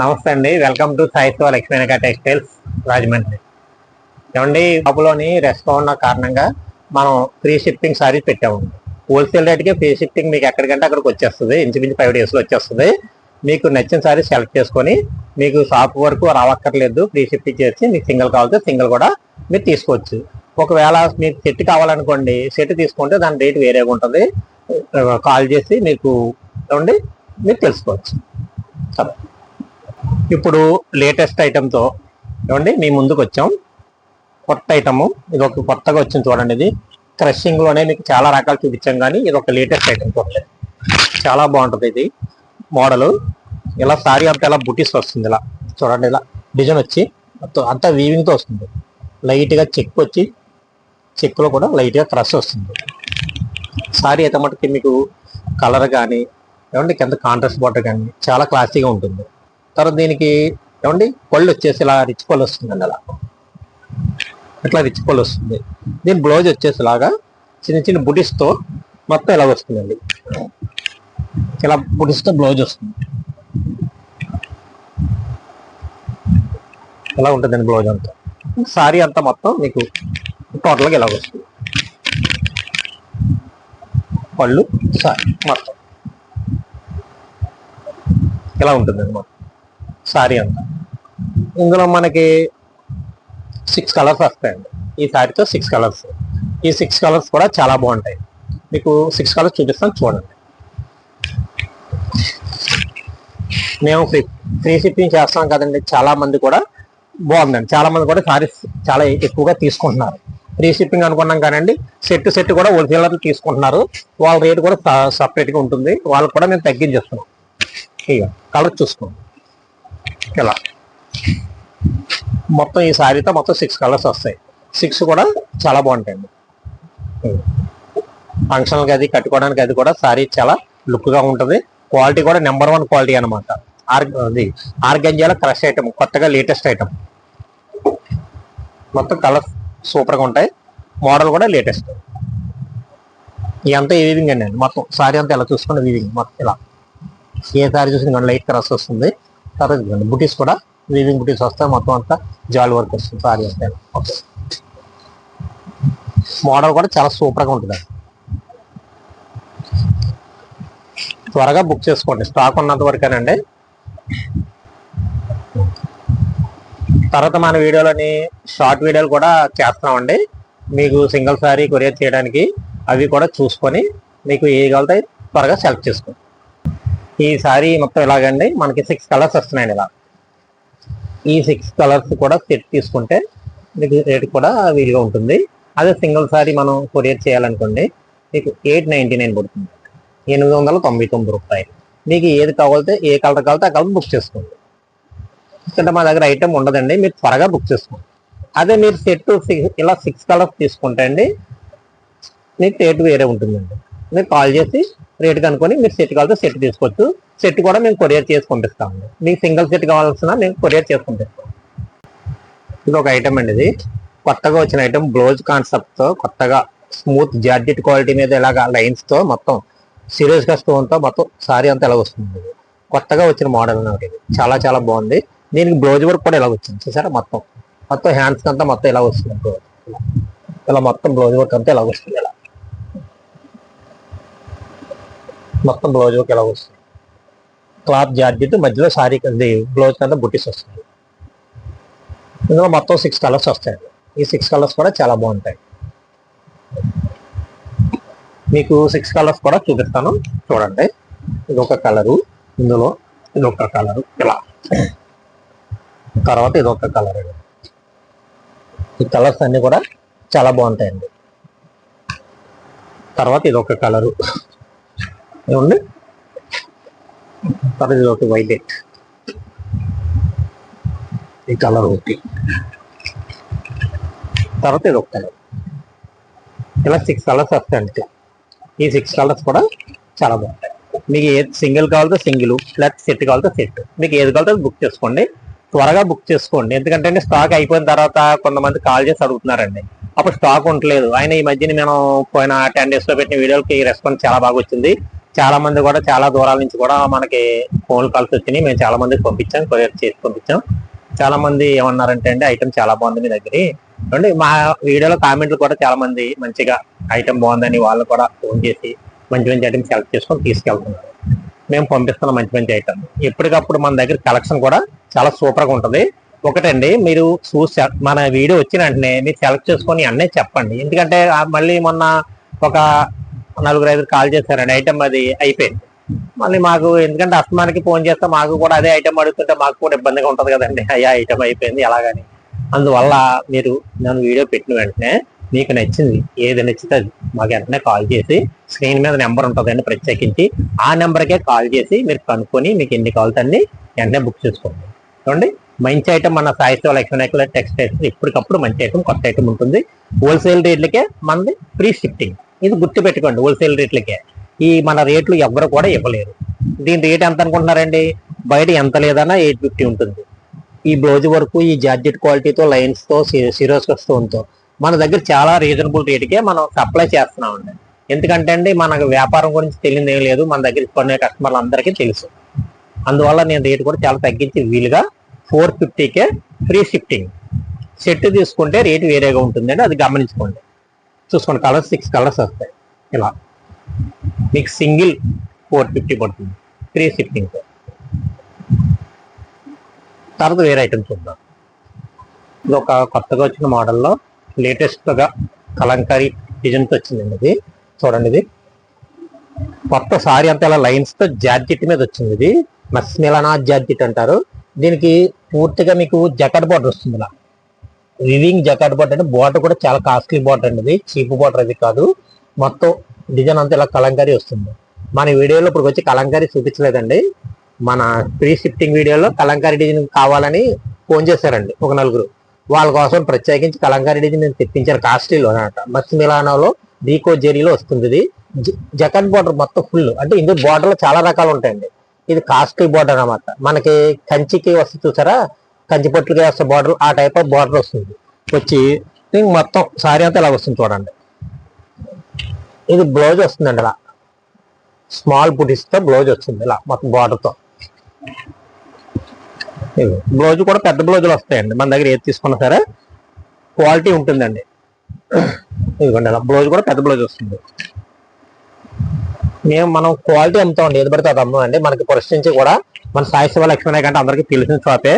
నమస్తే అండి. Welcome to Saitva Lakshminagar textiles Rajahmundry. ఏమండి షాపులోని రెస్ట్ ఉన్న కారణంగా మనం ఫ్రీ షిప్పింగ్ సారీస్ పెట్టాము. హోల్సేల్ రేట్కి ఫ్రీ షిప్పింగ్ మీకు ఎక్కడికంటే అక్కడికి వచ్చేస్తుంది. ఇంచుమించు ఫైవ్ డేస్లో వచ్చేస్తుంది. మీకు నచ్చిన సారీ సెలెక్ట్ చేసుకొని మీకు షాప్ వరకు రావక్కర్లేదు. ఫ్రీ షిప్పింగ్ చేసి మీకు సింగిల్ కావాలంటే సింగిల్ కూడా మీరు తీసుకోవచ్చు. ఒకవేళ మీకు సెట్ కావాలనుకోండి సెట్ తీసుకుంటే దాని రేట్ వేరేగా ఉంటుంది. కాల్ చేసి మీకు ఏమండి మీరు తెలుసుకోవచ్చు. సరే. ఇప్పుడు లేటెస్ట్ ఐటెంతో ఏమండి మీ ముందుకు వచ్చాం. కొత్త ఐటము ఇది ఒక కొత్తగా వచ్చింది చూడండి ఇది. క్రషింగ్లోనే మీకు చాలా రకాలు చూపించాం కానీ ఇది ఒక లేటెస్ట్ ఐటమ్ చూడలేదు చాలా బాగుంటుంది ఇది మోడల్. ఇలా సారీ అంతా ఇలా బుటీస్ వస్తుంది ఇలా. చూడండి ఇలా డిజైన్ వచ్చి మొత్తం అంతా వీవింగ్తో వస్తుంది. లైట్గా చెక్ వచ్చి చెక్లో కూడా లైట్గా క్రష్ వస్తుంది. సారీ అయితే మటుకి మీకు కలర్ కానీ ఏమంటే కింద కాంట్రాస్ట్ బార్డర్ కానీ చాలా క్లాసీగా ఉంటుంది. తర్వాత దీనికి ఏమండి? పళ్ళు వచ్చేసి ఇలా రిచ్ పళ్ళు వస్తుందండి అలా. ఇట్లా రిచ్ పళ్ళు వస్తుంది. దీని బ్లౌజ్ వచ్చేసి ఇలాగా చిన్న చిన్న బుడిస్తో మొత్తం ఇలా వస్తుందండి. ఇలా బుడిస్తో బ్లౌజ్ వస్తుంది. ఇలా ఉంటుందండి బ్లౌజ్ అంతా. సారీ అంతా మొత్తం మీకు టోటల్గా ఇలా వస్తుంది. పళ్ళు సారీ మొత్తం. ఇలా ఉంటుందండి మొత్తం. సారీ అంతా ఇందులో మనకి సిక్స్ కలర్స్ వస్తాయండి. ఈ సారీతో సిక్స్ కలర్స్ ఈ సిక్స్ కలర్స్ కూడా చాలా బాగుంటాయి. మీకు సిక్స్ కలర్స్ చూపిస్తాను చూడండి. మేము ఫ్రీ ఫ్రీ షిప్పింగ్ చేస్తాం కదండి. చాలా మంది కూడా బాగుందండి. చాలా మంది కూడా సారీస్ చాలా ఎక్కువగా తీసుకుంటున్నారు. ఫ్రీ షిప్పింగ్ అనుకున్నాం కానండి సెట్ సెట్ కూడా హోల్సేలర్లు తీసుకుంటున్నారు. వాళ్ళ రేట్ కూడా సపరేట్గా ఉంటుంది. వాళ్ళకి కూడా మేము తగ్గించేస్తున్నాం. ఇక కలర్ చూసుకోండి. ఇలా. మొత్తం ఈ శారీతో మొత్తం సిక్స్ కలర్స్ వస్తాయి. సిక్స్ కూడా చాలా బాగుంటాయండి. ఫంక్షన్లకి అది కట్టుకోవడానికి అది కూడా శారీ చాలా లుక్గా ఉంటుంది. క్వాలిటీ కూడా నెంబర్ వన్ క్వాలిటీ అనమాట ఆర్ అది ఆర్గంజాల క్రష్ ఐటమ్ కొత్తగా లేటెస్ట్ ఐటమ్ మొత్తం కలర్స్ సూపర్గా ఉంటాయి. మోడల్ కూడా లేటెస్ట్ ఇదంతా వీవింగ్ అండి. మొత్తం సారీ అంతా ఇలా చూసుకుని వీవింగ్ మొత్తం ఇలా. ఏ సారీ చూసిన లైట్ క్రష్ వస్తుంది. తర్వాత బుటీస్ కూడా వీవింగ్ బుటీస్ వస్తాయి. మొత్తం అంతా జాల్ వర్క్ వస్తుంది సారీ అంతా ఓకే మోడల్ కూడా చాలా సూపర్గా ఉంటుంది త్వరగా బుక్ చేసుకోండి. స్టాక్ ఉన్నంత వరకేనండి. తర్వాత మన వీడియోలోని షార్ట్ వీడియోలు కూడా చేస్తున్నామండి. మీకు సింగిల్ సారీ కొరియర్ చేయడానికి అవి కూడా చూసుకొని మీకు ఏ కావాలితే త్వరగా సెలెక్ట్ చేసుకోండి. ఈ సారీ మొత్తం ఇలాగండి మనకి సిక్స్ కలర్స్ వస్తున్నాయండి ఇలా. ఈ సిక్స్ కలర్స్ కూడా సెట్ తీసుకుంటే మీకు రేట్ కూడా వీలుగా ఉంటుంది. అదే సింగిల్ సారీ మనం కొరియర్ చేయాలనుకోండి మీకు ఎయిట్ నైంటీ నైన్ పడుతుంది. ఎనిమిది వందల తొంభై తొమ్మిది రూపాయలు. మీకు ఏది కావాలితే ఏ కలర్ కావాలితే ఆ కలర్ బుక్ చేసుకోండి. ఎందుకంటే మా దగ్గర ఐటమ్ ఉండదండి మీరు త్వరగా బుక్ చేసుకోండి. అదే మీరు సెట్ ఇలా సిక్స్ కలర్స్ తీసుకుంటే అండి మీకు రేటు వేరే ఉంటుందండి. మీరు కాల్ చేసి రేట్ కనుక్కొని మీరు సెట్ కావాలితే సెట్ తీసుకోవచ్చు. సెట్ కూడా మేము కొరియర్ చేసి పంపిస్తాము మీకు సింగిల్ సెట్ కావాల్సిన మేము కొరియర్ చేసి పంపిస్తాం ఇది ఒక ఐటమ్ అండి ఇది. కొత్తగా వచ్చిన ఐటమ్ బ్లౌజ్ కాన్సెప్ట్తో కొత్తగా స్మూత్ జార్జెట్ క్వాలిటీ మీద ఇలాగా లైన్స్తో మొత్తం సీరియస్గా స్టోన్తో మొత్తం సారీ అంతా ఇలా వస్తుంది. కొత్తగా వచ్చిన మోడల్ అన్నమాట ఇది. చాలా చాలా బాగుంది. దీనికి బ్లౌజ్ వర్క్ కూడా ఇలా వచ్చింది చూసారా? మొత్తం. మొత్తం హ్యాండ్స్ అంతా మొత్తం ఇలా వస్తుంది. ఇలా మొత్తం బ్లౌజ్ వర్క్ అంతా ఇలా వస్తుంది. ఇలా మొత్తం బ్లౌజ్ వర్క్ ఇలా వస్తుంది? క్లాత్ జార్జెట్ మధ్యలో సారీ బ్లౌజ్ అంతా బుట్టీస్ వస్తుంది ఇందులో మొత్తం సిక్స్ కలర్స్ వస్తాయి. ఈ సిక్స్ కలర్స్ కూడా చాలా బాగుంటాయి. మీకు సిక్స్ కలర్స్ కూడా చూపిస్తాను. చూడండి. ఇది ఒక కలరు ఇందులో ఇది ఒక కలరు ఇలా. తర్వాత ఇది ఒక కలర్ ఈ కలర్స్ అన్నీ కూడా చాలా బాగుంటాయండి. తర్వాత ఇది ఒక కలరు ఏమండి తర్వాత ఇది వైలెట్. ఈ కలర్ ఒకటి. తర్వాత ఇది ఒక కలర్ ఇలా సిక్స్ కలర్స్ వస్తాయండి ఈ సిక్స్ కలర్స్ కూడా చాలా బాగుంటాయి. మీకు ఏది సింగిల్ కావాలితే సింగిల్ లేకపోతే సెట్ కావాలితే సెట్. మీకు ఏది కావాలితే బుక్ చేసుకోండి. త్వరగా బుక్ చేసుకోండి. ఎందుకంటే స్టాక్ అయిపోయిన తర్వాత కొంతమంది కాల్ చేసి అడుగుతున్నారండి. అప్పుడు స్టాక్ ఉండలేదు ఆయన ఈ మధ్యన మేము పోయిన టెన్ డేస్లో పెట్టిన వీడియోలకి రెస్పాన్స్ చాలా బాగా వచ్చింది. చాలా మంది కూడా చాలా దూరాల నుంచి కూడా మనకి ఫోన్ కాల్స్ వచ్చినాయి. మేము చాలా మందికి పంపించాం కొరియర్ చేసి పంపించాం. చాలా మంది ఏమన్నారంటే అండి ఐటమ్ చాలా బాగుంది మీ దగ్గర. అంటే మా వీడియోలో కామెంట్లు కూడా చాలా మంది మంచిగా ఐటమ్ బాగుందని వాళ్ళు కూడా ఫోన్ చేసి మంచి మంచి ఐటమ్ సెలెక్ట్ చేసుకొని తీసుకెళ్తున్నారు. మేము పంపిస్తున్నాం మంచి మంచి ఐటమ్ ఎప్పటికప్పుడు మన దగ్గర కలెక్షన్ కూడా చాలా సూపర్గా ఉంటుంది. ఒకటండి మీరు చూసి మన వీడియో వచ్చిన వెంటనే మీరు సెలెక్ట్ చేసుకొని అన్నీ చెప్పండి. ఎందుకంటే మళ్ళీ మొన్న ఒక నలుగురు ఐదు కాల్ చేశారండి. ఐటమ్ అది అయిపోయింది. మళ్ళీ మాకు ఎందుకంటే అస్తమానికి ఫోన్ చేస్తే మాకు కూడా అదే ఐటమ్ అడుగుతుంటే మాకు కూడా ఇబ్బందిగా ఉంటుంది కదండి. అయ్యా ఐటమ్ అయిపోయింది ఎలాగని. అందువల్ల మీరు నేను వీడియో పెట్టిన వెంటనే మీకు నచ్చింది ఏది నచ్చితే అది మాకు వెంటనే కాల్ చేసి స్క్రీన్ మీద నెంబర్ ఉంటుందండి ప్రత్యేకించి. ఆ నెంబర్కే కాల్ చేసి మీరు కనుక్కొని మీకు ఎన్ని కాల్స్ అన్ని వెంటనే బుక్ చేసుకోండి. చూడండి మంచి ఐటమ్ మన సాయిత్వ లక్ష్మీ టెక్స్టైల్స్ ఇప్పటికప్పుడు మంచి ఐటమ్ కొత్త ఐటమ్ ఉంటుంది. హోల్సేల్ రేట్లకే మనది ఫ్రీ షిఫ్టింగ్ ఇది గుర్తు పెట్టుకోండి హోల్సేల్ రేట్లకే ఈ మన రేట్లు ఎవ్వరు కూడా ఇవ్వలేరు. దీని రేట్ ఎంత అనుకుంటున్నారండి? బయట ఎంత లేదన్నా ఎయిట్ ఫిఫ్టీ ఉంటుంది. ఈ బ్లౌజ్ వరకు ఈ జార్జెట్ క్వాలిటీతో లైన్స్తో సిరోస్ స్టోన్తో మన దగ్గర చాలా రీజనబుల్ రేటుకే మనం సప్లై చేస్తున్నామండి. ఎందుకంటే అండి మనకు వ్యాపారం గురించి తెలియదు ఏం లేదు. మన దగ్గర కొనే కస్టమర్లు అందరికీ తెలుసు. అందువల్ల నేను రేటు కూడా చాలా తగ్గించి వీలుగా ఫోర్ ఫిఫ్టీకే ఫ్రీ షిఫ్టింగ్ సెట్ తీసుకుంటే రేటు వేరేగా ఉంటుందండి. అది గమనించుకోండి. చూసుకోండి కలర్స్ సిక్స్ కలర్స్ వస్తాయి. ఇలా. మీకు సింగిల్ ఫోర్ ఫిఫ్టీ పడుతుంది. త్రీ షిఫ్టింగ్ తర్వాత వేరే ఐటమ్ చూద్దాం. ఇది ఒక కొత్తగా వచ్చిన మోడల్లో లేటెస్ట్గా కలంకారీ డిజైన్తో వచ్చిందండి ఇది. చూడండి ఇది. కొత్త సారీ అంతా ఇలా లైన్స్తో జార్జెట్ మీద వచ్చింది ఇది. మస్మిలనా జార్జెట్ అంటారు. దీనికి పూర్తిగా మీకు జకట్ బోర్డర్ వస్తుంది ఇలా. రివింగ్ జకాట్ బార్డర్ అంటే బార్డర్ కూడా చాలా కాస్ట్లీ బార్డర్ అండి ఇది. చీప్ బార్డర్ అది కాదు. మొత్తం డిజైన్ అంతా ఇలా కలంకారీ వస్తుంది. మన వీడియోలో ఇప్పుడు వచ్చి కలంకారీ చూపించలేదండి. మన ప్రీ షిఫ్టింగ్ వీడియోలో కలంకారీ డిజైన్ కావాలని ఫోన్ చేశారండి ఒక నలుగురు. వాళ్ళ కోసం ప్రత్యేకించి కలంకారీ డిజైన్ నేను తెప్పించాను కాస్ట్లీలో అనమాట మత్స్య డీకో జెరీలో వస్తుంది ఇది. జకాట్ బార్డర్ మొత్తం ఫుల్ అంటే ఇందులో బార్డర్లో చాలా రకాలు ఉంటాయండి. ఇది కాస్ట్లీ బార్డర్ అన్నమాట. మనకి కంచికి వస్తుంది చూసారా? కంచిపొట్లుగా వేస్తే బార్డర్ ఆ టైప్ ఆఫ్ బార్డర్ వస్తుంది. వచ్చి మొత్తం సారీ అంతా ఇలా వస్తుంది చూడండి. ఇది బ్లౌజ్ వస్తుందండి ఇలా. స్మాల్ బుటీస్ బ్లౌజ్ వస్తుంది ఇలా మొత్తం బార్డర్తో బ్లౌజ్ కూడా పెద్ద బ్లౌజులు వస్తాయండి. మన దగ్గర ఏది తీసుకున్నా సరే క్వాలిటీ ఉంటుందండి. ఇదిగోండి ఇలా బ్లౌజ్ కూడా పెద్ద బ్లౌజ్ వస్తుంది. మేము మనం క్వాలిటీ అమ్ముతామండి. ఏది పడితే అది అమ్మండి మనకి ప్రశ్నించి కూడా మన సాయి శివ లక్ష్మీ అందరికీ తెలిసిన షాపే.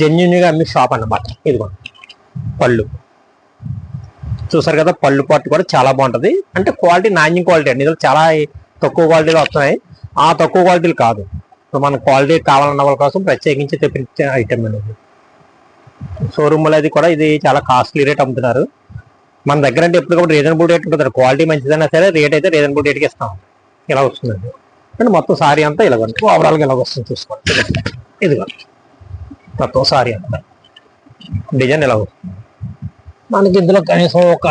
జెన్యున్గా అమ్మే షాప్ అన్నమాట. ఇదిగోండి పళ్ళు. చూసారు కదా పళ్ళు పట్టు కూడా చాలా బాగుంటది. అంటే క్వాలిటీ నాణ్యం క్వాలిటీ అండి. ఇందులో చాలా తక్కువ క్వాలిటీలో వస్తున్నాయి. ఆ తక్కువ క్వాలిటీలు కాదు. సో మన క్వాలిటీ కావాలన్న వాళ్ళ కోసం ప్రత్యేకించి తెప్పించే ఐటమ్ అనేది. షోరూమ్ అది కూడా ఇది చాలా కాస్ట్లీ రేట్ అమ్ముతున్నారు. మన దగ్గర అంటే ఎప్పుడు రీజనబుల్ రేట్ ఉంటుంది. క్వాలిటీ మంచిదైనా సరే రేట్ అయితే రీజనబుల్ రేట్కి ఇస్తాం. ఇలా వస్తుందండి అంటే మొత్తం సారీ అంతా ఇలాగ ఓవరాల్గా ఇలా వస్తుంది చూసుకోండి. ఇదిగో. మొత్తం సారీ అంతా డిజైన్ ఇలా వస్తుంది? మనకి ఇందులో కనీసం ఒక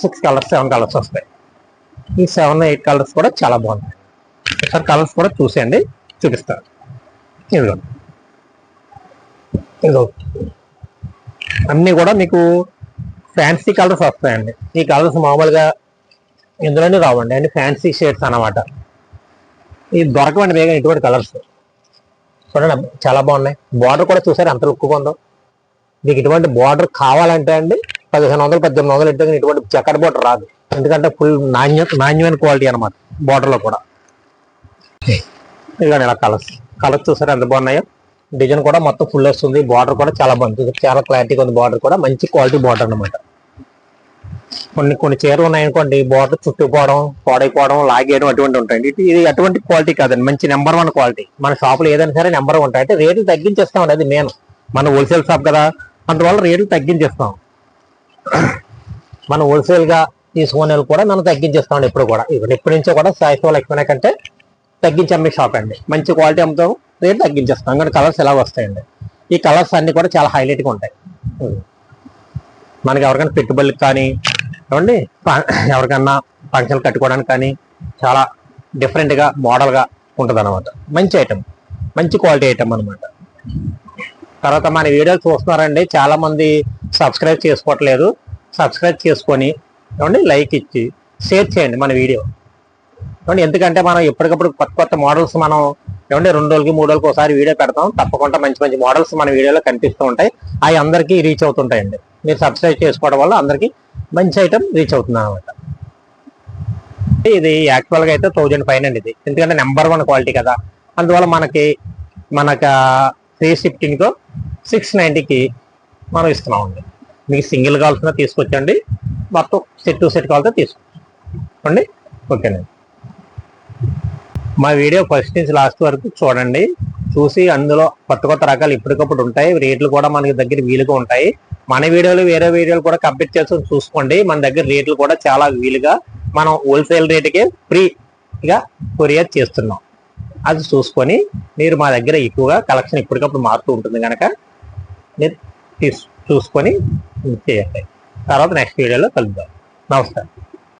సిక్స్ కలర్స్ సెవెన్ కలర్స్ వస్తాయి. ఈ సెవెన్ ఎయిట్ కలర్స్ కూడా చాలా బాగుంటాయి ఒకసారి కలర్స్ కూడా చూసేయండి చూపిస్తారు ఇదిగో ఇదిగో అన్నీ కూడా మీకు ఫ్యాన్సీ కలర్స్ వస్తాయండి. ఈ కలర్స్ మామూలుగా ఇందులోనే రావండి. అంటే ఫ్యాన్సీ షేడ్స్ అన్నమాట. ఇది దొరకవండి వేగం ఇటువంటి కలర్స్. చూడండి చాలా బాగున్నాయి. బార్డర్ కూడా చూసారు? ఎంత లుక్గా ఉందో. మీకు ఇటువంటి బార్డర్ కావాలంటే అండి పదిహేను వందలు పద్దెనిమిది వందలు ఇంటికి ఇటువంటి చక్కటి బార్డర్ రాదు. ఎందుకంటే ఫుల్ నాణ్య నాణ్యమైన క్వాలిటీ అనమాట బార్డర్లో కూడా. ఇదిగోండి ఇలా కలర్స్ కలర్స్ చూసారు? ఎంత బాగున్నాయో. డిజైన్ కూడా మొత్తం ఫుల్ వస్తుంది. బార్డర్ కూడా చాలా బాగుంది. చాలా క్లారిటీగా ఉంది. బార్డర్ కూడా మంచి క్వాలిటీ బార్డర్ అన్నమాట. కొన్ని కొన్ని చీరలు ఉన్నాయనుకోండి బోర్డర్ చుట్టుకోవడం పాడైపోవడం లాగేయడం అటువంటి ఉంటాయండి. ఇది అటువంటి క్వాలిటీ కాదండి. మంచి నెంబర్ వన్ క్వాలిటీ మన షాపులో ఏదైనా సరే నెంబర్ ఉంటాయి. అంటే రేట్లు తగ్గించేస్తామండి అది నేను మన హోల్సేల్ షాప్ కదా అందువల్ల రేట్లు తగ్గించేస్తాం. మన హోల్సేల్గా తీసుకునే వాళ్ళు కూడా మనం తగ్గించేస్తామండి ఎప్పుడు కూడా. ఇప్పుడు ఎప్పటి నుంచో కూడా సాయిస్వాల్ ఎక్కువ కంటే తగ్గించి అమ్మే షాప్ అండి. మంచి క్వాలిటీ అమ్ముతాం రేట్ తగ్గించేస్తాం. కానీ కలర్స్ ఎలా వస్తాయండి. ఈ కలర్స్ అన్ని కూడా చాలా హైలైట్గా ఉంటాయి. మనకి ఎవరికైనా పెట్టుబడులకు కానీ ఏమండి? ఎవరికన్నా ఫంక్షన్లు కట్టుకోవడానికి కానీ చాలా డిఫరెంట్గా మోడల్గా ఉంటుంది అనమాట మంచి ఐటమ్ మంచి క్వాలిటీ ఐటమ్ అన్నమాట. తర్వాత మన వీడియోలు చూస్తున్నారండి. చాలామంది సబ్స్క్రైబ్ చేసుకోవట్లేదు. సబ్స్క్రైబ్ చేసుకొని ఏమండి? లైక్ ఇచ్చి షేర్ చేయండి మన వీడియో. ఏమండి? ఎందుకంటే మనం ఎప్పటికప్పుడు కొత్త కొత్త మోడల్స్ మనం ఏమంటే రెండు రోజులకి మూడు రోజులకి ఒకసారి వీడియో పెడతాం. తప్పకుండా మంచి మంచి మోడల్స్ మన వీడియోలో కనిపిస్తూ ఉంటాయి. అవి అందరికీ రీచ్ అవుతుంటాయండి. మీరు సబ్స్క్రైబ్ చేసుకోవడం వల్ల అందరికీ మంచి ఐటమ్ రీచ్ అవుతున్నాం అనమాట ఇది యాక్చువల్గా అయితే థౌజండ్ పైన అండి ఇది. ఎందుకంటే నెంబర్ వన్ క్వాలిటీ కదా. అందువల్ల మనకి మనకు ఫ్రీ షిఫ్టింగ్తో సిక్స్ నైంటీకి మనం ఇస్తున్నామండి మీకు సింగిల్ కావాల్సిన తీసుకొచ్చండి. మొత్తం సెట్ టు సెట్ కావాలితే తీసుకోండి ఓకేనండి మా వీడియో ఫస్ట్ నుంచి లాస్ట్ వరకు చూడండి. చూసి అందులో కొత్త కొత్త రకాలు ఇప్పటికప్పుడు ఉంటాయి. రేట్లు కూడా మనకి దగ్గర వీలుగా ఉంటాయి. మన వీడియోలు వేరే వీడియోలు కూడా కంపేర్ చేసుకుని చూసుకోండి. మన దగ్గర రేట్లు కూడా చాలా వీలుగా మనం హోల్సేల్ రేటుకే ఫ్రీగా కొరియర్ చేస్తున్నాం. అది చూసుకొని మీరు మా దగ్గర ఎక్కువగా కలెక్షన్ ఇప్పటికప్పుడు మారుతూ ఉంటుంది కనుక మీరు తీసు చూసుకొని చేయండి. తర్వాత నెక్స్ట్ వీడియోలో కలుద్దాం. నమస్కారం.